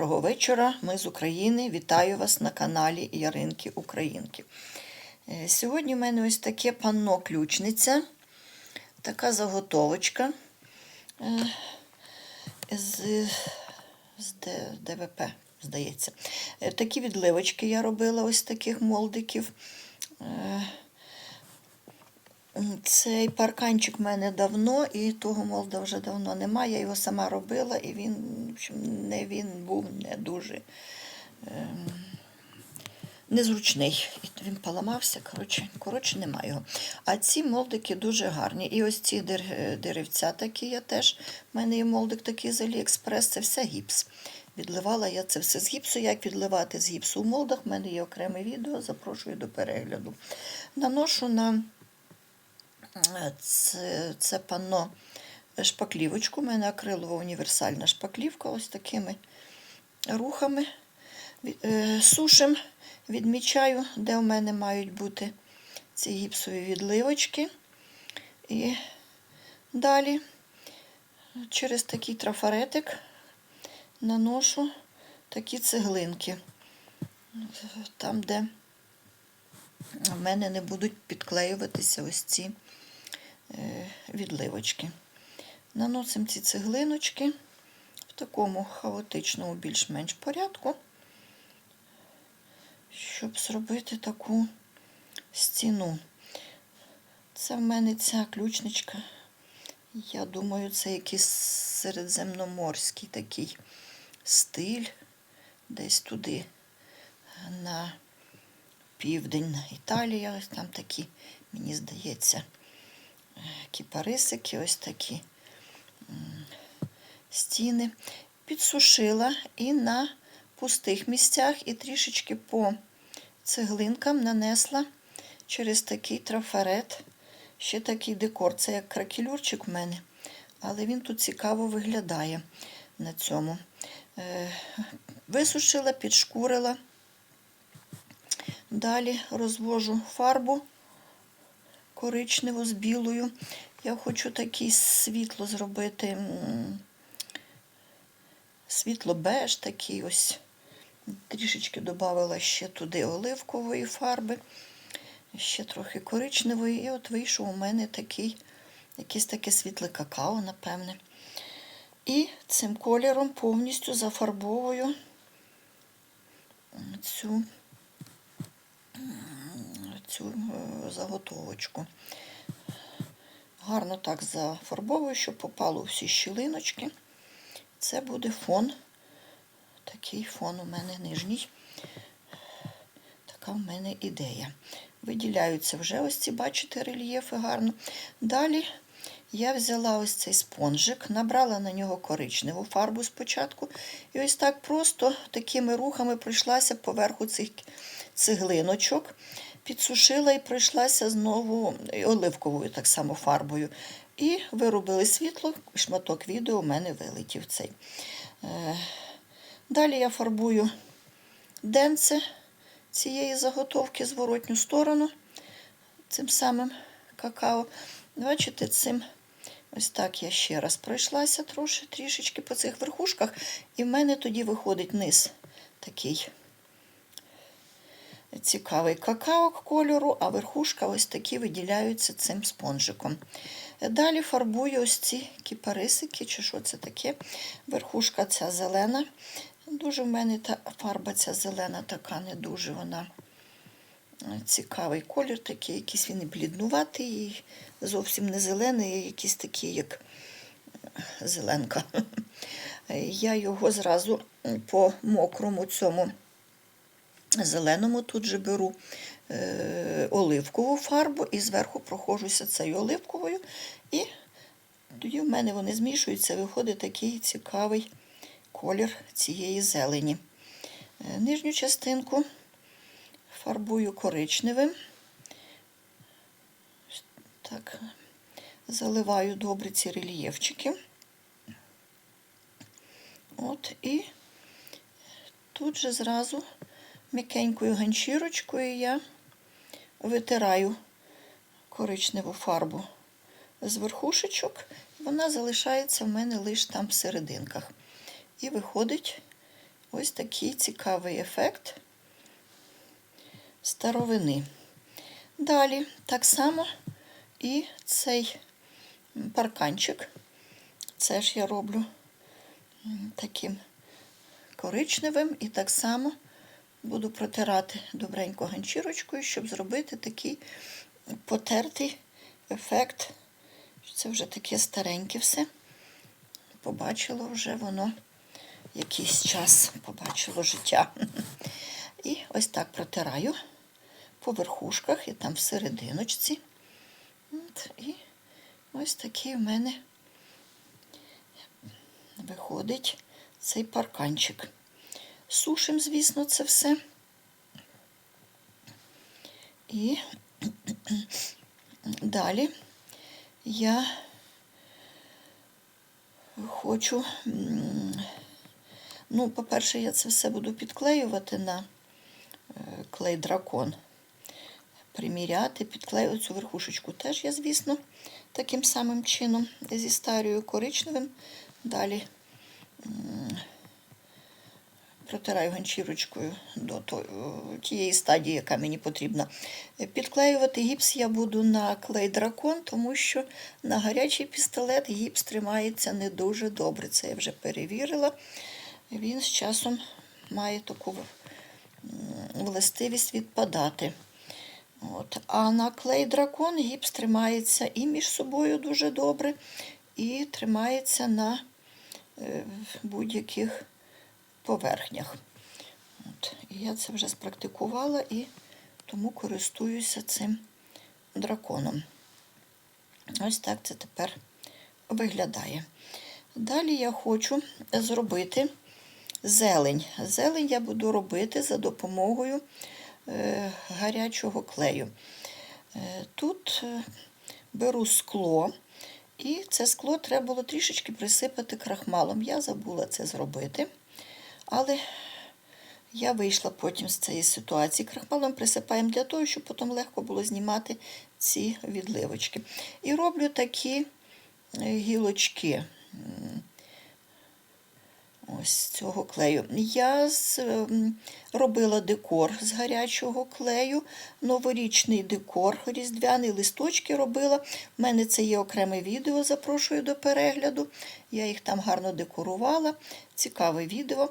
Доброго вечора. Ми з України. Вітаю вас на каналі Яринки Українки. Е, Сьогодні в мене ось таке панно ключниця, така заготовочка е, з, з ДВП, здається. Е, Такі відливочки я робила ось таких молдиків. Е, Цей парканчик в мене давно, і того молда вже давно немає. Я його сама робила, і він, в общем, не він був не дуже ем, незручний. І він поламався, коротше, коротше, немає його. А ці молдики дуже гарні. І ось ці деревця такі я теж. У мене є молдик такий з Аліекспрес, це все гіпс. Відливала я це все з гіпсу. Як відливати з гіпсу у молдах, в мене є окреме відео, запрошую до перегляду. Наношу на це, це панно шпаклівочку. У мене акрилова універсальна шпаклівка, ось такими рухами. Е, Сушим, відмічаю, де у мене мають бути ці гіпсові відливочки. І далі через такий трафаретик наношу такі цеглинки. Там, де в мене не будуть підклеюватися ось ці відливочки. Наносимо ці цеглиночки в такому хаотичному більш-менш порядку, щоб зробити таку стіну. Це в мене ця ключничка. Я думаю, це якийсь середземноморський такий стиль, десь туди на південь Італія, ось там такі, мені здається, е, кіпарисики, ось такі стіни. Підсушила і на пустих місцях, і трішечки по цеглинкам нанесла через такий трафарет. Ще такий декор. Це як кракелюрчик в мене, але він тут цікаво виглядає на цьому. Е, Висушила, підшкурила. Далі розвожу фарбу коричневу з білою. Я хочу такий світло зробити, світло-беж такий ось. Трішечки додала ще туди оливкової фарби, ще трохи коричневої. І от вийшов у мене такий, якийсь таке світле какао, напевне. І цим кольором повністю зафарбовую цю цю е, заготовочку. Гарно так зафарбовую, щоб попало всі щілиночки. Це буде фон. Такий фон у мене нижній. Така в мене ідея. Виділяються вже ось ці, бачите, рельєфи гарно. Далі я взяла ось цей спонжик, набрала на нього коричневу фарбу спочатку. І ось так просто такими рухами пройшлася поверху цих цеглиночок, підсушила і пройшлася знову оливковою так само фарбою. І виробили світло, шматок відео у мене вилетів цей. Е, Далі я фарбую денце цієї заготовки зворотню сторону цим самим какао. Бачите, цим ось так я ще раз пройшлася трошки, трішечки по цих верхушках, і в мене тоді виходить низ такий цікавий какао кольору, а верхушка ось такі виділяються цим спонжиком. Далі фарбую ось ці кіпарисики, чи що це таке. Верхушка ця зелена. Дуже в мене та фарба ця зелена, така не дуже вона е, цікавий колір, такий, якийсь він і бліднуватий, зовсім не зелений, а якийсь такий, як е, зеленка. Я його зразу по мокрому цьому зеленому тут же беру е, оливкову фарбу і зверху проходжуся цією оливковою. І тоді в мене вони змішуються, виходить такий цікавий колір цієї зелені. Е, Нижню частинку фарбую коричневим. Так, заливаю добре ці рельєфчики. От і тут же зразу м'якенькою ганчірочкою я витираю коричневу фарбу з верхушечок, вона залишається в мене лише там в серединках. І виходить ось такий цікавий ефект старовини. Далі так само і цей парканчик. Це ж я роблю таким коричневим і так само буду протирати добренько ганчірочкою, щоб зробити такий потертий ефект. Це вже таке стареньке все. Побачило вже воно якийсь час, побачило життя. І ось так протираю по верхушках і там всерединочці. От, і ось такий в мене виходить цей парканчик. Сушим, звісно, це все. І далі я хочу, ну, по-перше, я це все буду підклеювати на е, клей дракон. Приміряти, підклеювати цю верхушечку теж я, звісно, таким самим чином зі старою коричневим. Далі протираю ганчірочкою до е, тієї стадії, яка мені потрібна. Е, Підклеювати гіпс я буду на клей дракон, тому що на гарячий пістолет гіпс тримається не дуже добре. Це я вже перевірила. Він з часом має таку властивість відпадати. От. А на клей дракон гіпс тримається і між собою дуже добре, і тримається на е, будь-яких поверхнях. От. І я це вже спрактикувала і тому користуюся цим драконом. Ось так це тепер виглядає. Далі я хочу зробити зелень. Зелень я буду робити за допомогою е, гарячого клею. Е, Тут е, беру скло, і це скло треба було трішечки присипати крахмалом. Я забула це зробити, але я вийшла потім з цієї ситуації. Крахмалом присипаємо для того, щоб потім легко було знімати ці відливочки. І роблю такі е, гілочки. Ось цього клею. Я ем, робила декор з гарячого клею, новорічний декор, різдвяний листочки робила. У мене це є окреме відео, запрошую до перегляду. Я їх там гарно декорувала. Цікаве відео.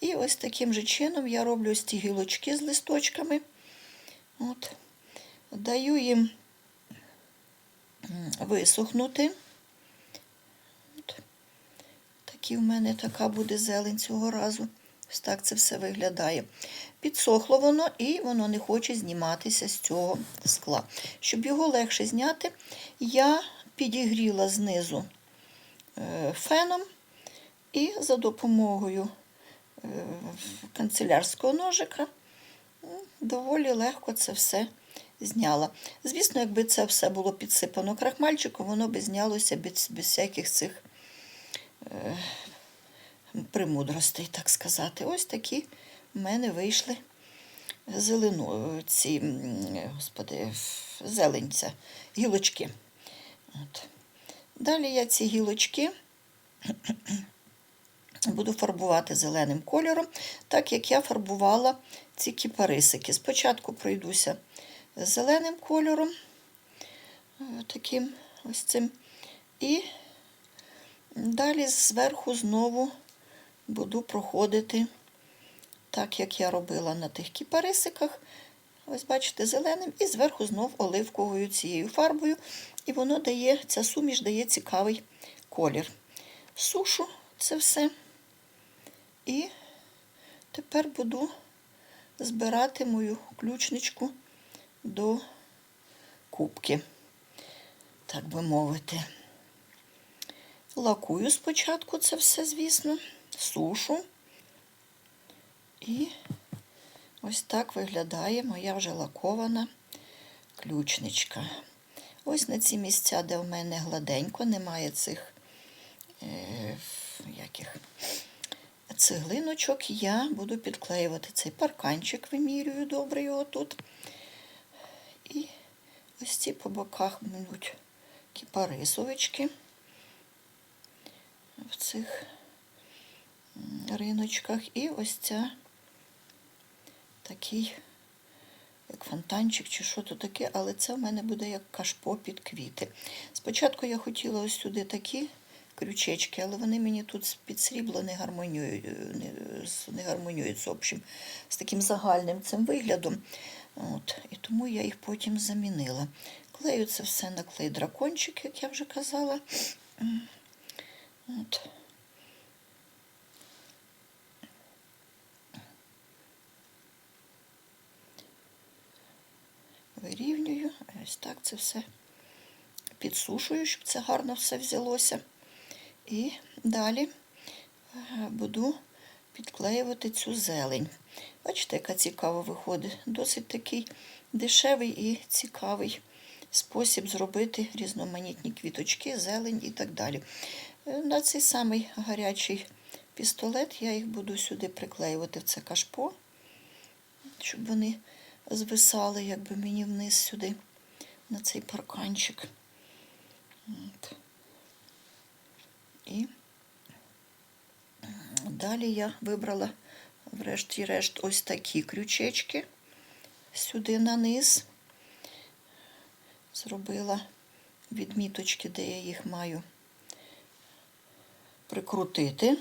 І ось таким же чином я роблю ось ці гілочки з листочками. От. Даю їм висохнути. Такі в мене така буде зелень цього разу. Ось так це все виглядає. Підсохло воно і воно не хоче зніматися з цього скла. Щоб його легше зняти, я підігріла знизу е, феном і за допомогою е, канцелярського ножика доволі легко це все зняла. Звісно, якби це все було підсипано крахмальчиком, воно би знялося без, без всяких цих премудростей, так сказати. Ось такі в мене вийшли зелено, ці, господи, зеленця, гілочки. От. Далі я ці гілочки буду фарбувати зеленим кольором, так як я фарбувала ці кіпарисики. Спочатку пройдуся зеленим кольором, е, таким ось цим. І далі зверху знову буду проходити, так як я робила на тих кіпарисиках. Ось, бачите, зеленим, і зверху знов оливковою цією фарбою. І воно дає, ця суміш дає цікавий колір. Сушу це все. І тепер буду збирати мою ключничку до кубки, так би мовити. Лакую спочатку це все, звісно, сушу. І ось так виглядає моя вже лакована ключничка. Ось на ці місця, де в мене гладенько, немає цих е, яких, цеглиночок, я буду підклеювати цей парканчик, вимірюю добре його тут. І ось ці по боках будуть кіпарисовички в цих риночках. І ось ця такий, як фонтанчик чи що то таке, але це в мене буде як кашпо під квіти. Спочатку я хотіла ось сюди такі крючечки, але вони мені тут під срібло не гармонюють, з- не гармонюють з общим, з таким загальним цим виглядом. От, і тому я їх потім замінила. Клею це все на клей дракончик, як я вже казала. От. Вирівнюю, ось так це все підсушую, щоб це гарно все взялося. І далі е, буду підклеювати цю зелень. Бачите, яка цікава виходить. Досить такий дешевий і цікавий спосіб зробити різноманітні квіточки, зелень і так далі. На цей самий гарячий пістолет я їх буду сюди приклеювати в це кашпо, щоб вони звисали якби мені вниз сюди, на цей парканчик. От. І далі я вибрала врешті-решт ось такі крючечки сюди на низ. Зробила відміточки, де я їх маю прикрутити.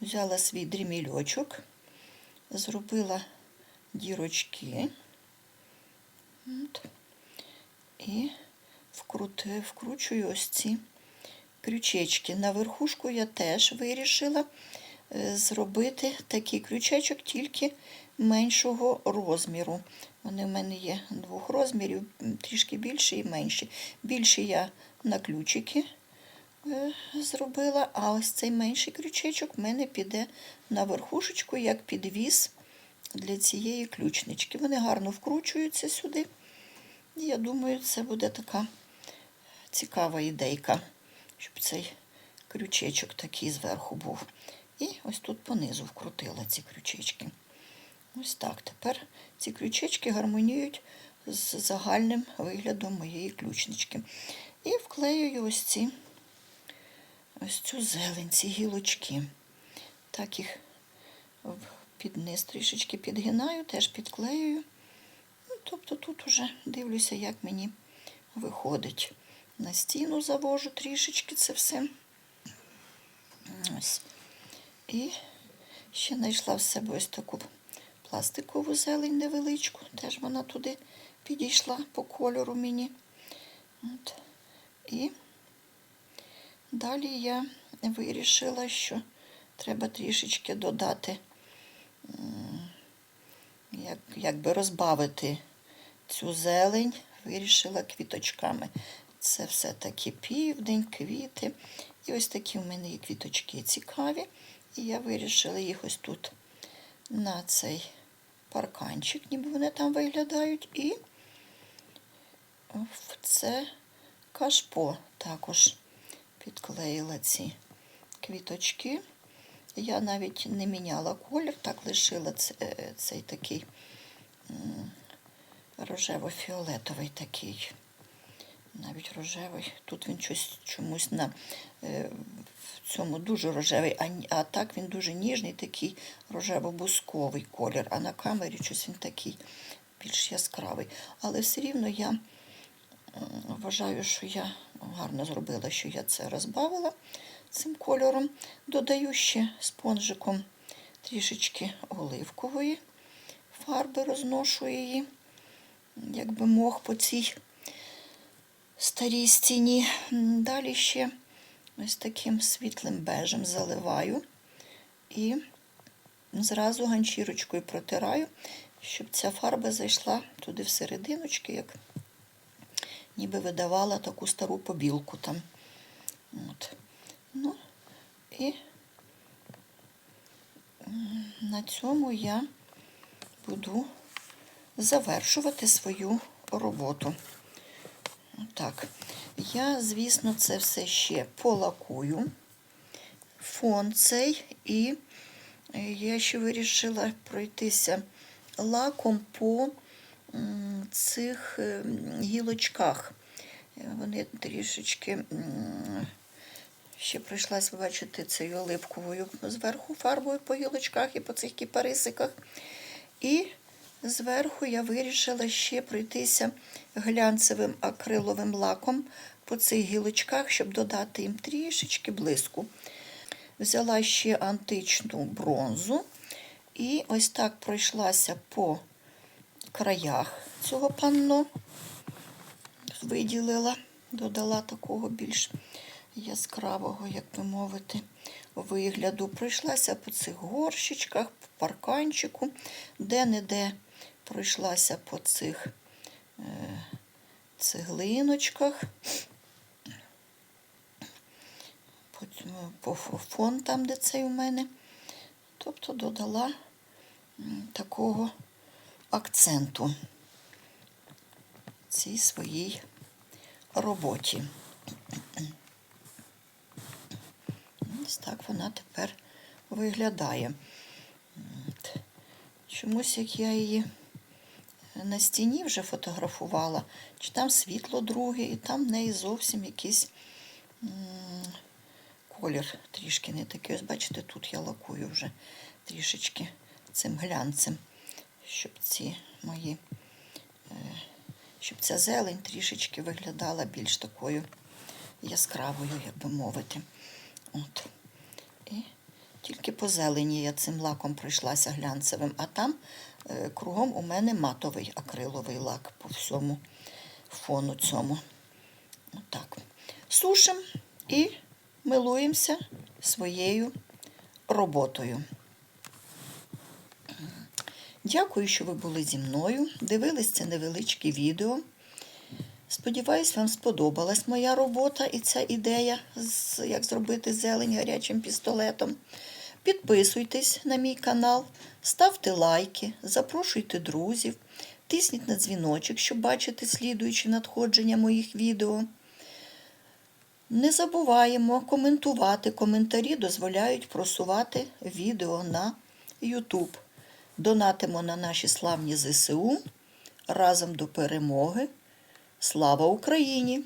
Взяла свій дрімільочок, зробила дірочки. От. І вкрути, вкручую ось ці крючечки. На верхушку я теж вирішила е, зробити такий крючечок, тільки меншого розміру. Вони в мене є двох розмірів, трішки більші і менші. Більші я на ключики зробила, а ось цей менший крючечок в мене піде на верхушечку, як підвіз для цієї ключнички. Вони гарно вкручуються сюди. І я думаю, це буде така цікава ідейка, щоб цей крючечок такий зверху був. І ось тут понизу вкрутила ці крючечки. Ось так. Тепер ці крючечки гармоніюють з загальним виглядом моєї ключнички. І вклеюю ось ці ось цю зелень, ці гілочки. Так їх під низ трішечки підгинаю, теж підклеюю. Ну, тобто тут уже дивлюся, як мені виходить. На стіну завожу трішечки це все. Ось. І ще знайшла в себе ось таку пластикову зелень невеличку. Теж вона туди підійшла по кольору мені. От. І далі я вирішила, що треба трішечки додати, як, якби розбавити цю зелень, вирішила квіточками. Це все таки південь, квіти. І ось такі в мене є квіточки цікаві. І я вирішила їх ось тут на цей парканчик, ніби вони там виглядають. І в це кашпо також підклеїла ці квіточки. Я навіть не міняла колір, так лишила е, цей такий рожево-фіолетовий такий. Навіть рожевий. Тут він щось чомусь на е, в цьому дуже рожевий, а, а так він дуже ніжний, такий рожево-бусковий колір. А на камері щось він такий більш яскравий. Але все рівно я вважаю, що я гарно зробила, що я це розбавила цим кольором. Додаю ще спонжиком трішечки оливкової фарби, розношу її, якби мох по цій старій стіні. Далі ще ось таким світлим бежем заливаю і зразу ганчірочкою протираю, щоб ця фарба зайшла туди всерединочки, як ніби видавала таку стару побілку там. От. Ну, і на цьому я буду завершувати свою роботу. Так, я, звісно, це все ще полакую. Фон цей, і е, я ще вирішила пройтися лаком по цих ем, гілочках. Е, Вони трішечки Ще прийшлась, ви бачите, цією оливковою зверху фарбою по гілочках і по цих кіпарисиках. І зверху я вирішила ще пройтися глянцевим акриловим лаком по цих гілочках, щоб додати їм трішечки блиску. Взяла ще античну бронзу і ось так пройшлася по краях цього панно, виділила, додала такого більш яскравого, як би мовити, вигляду. Пройшлася по цих горщичках, по парканчику, де-не-де пройшлася по цих е, цеглиночках, по, по фон там, де цей у мене. Тобто додала такого акценту цій своїй роботі. Ось так вона тепер виглядає. Чомусь як я її на стіні вже фотографувала, чи там світло друге, і там в неї зовсім якийсь колір трішки не такий. Ось бачите, тут я лакую вже трішечки цим глянцем, щоб ці мої, е, щоб ця зелень трішечки виглядала більш такою яскравою, як би мовити. От. І тільки по зелені я цим лаком пройшлася глянцевим, а там е, кругом у мене матовий акриловий лак по всьому фону цьому. Отак. Сушимо і милуємося своєю роботою. Дякую, що ви були зі мною. Дивились це невеличке відео. Сподіваюсь, вам сподобалась моя робота і ця ідея, як зробити зелень гарячим пістолетом. Підписуйтесь на мій канал, ставте лайки, запрошуйте друзів, тисніть на дзвіночок, щоб бачити слідуючі надходження моїх відео. Не забуваємо коментувати. Коментарі дозволяють просувати відео на YouTube. Донатимо на наші славні ЗСУ разом до перемоги. Слава Україні!